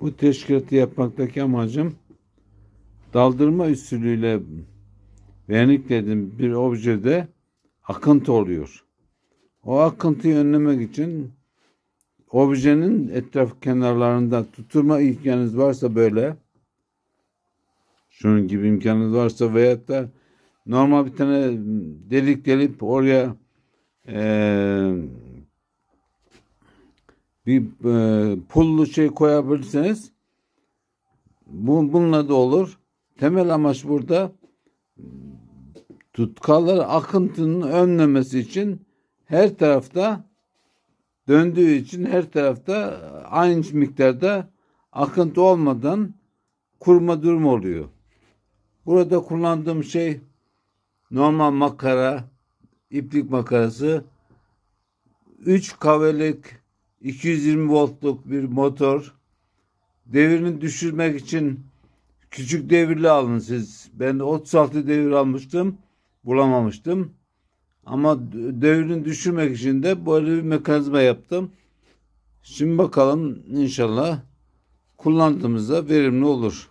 Bu teşkilatı yapmaktaki amacım daldırma usulüyle verniklediğim bir objede akıntı oluyor. O akıntıyı önlemek için objenin etraf kenarlarında tutturma imkanınız varsa böyle şunun gibi imkanınız varsa veyahut da normal bir tane delik delip oraya eee bir e, pullu şey koyabilirseniz bu, bununla da olur. Temel amaç burada tutkalları akıntının önlemesi için her tarafta döndüğü için her tarafta aynı miktarda akıntı olmadan kurma durumu oluyor. Burada kullandığım şey normal makara, iplik makarası, 3 kavelik 220 voltluk bir motor. Devirini düşürmek için küçük devirli alın siz. Ben 36 devir almıştım. Bulamamıştım. Ama devirini düşürmek için de böyle bir mekanizma yaptım. Şimdi bakalım inşallah kullandığımızda verimli olur.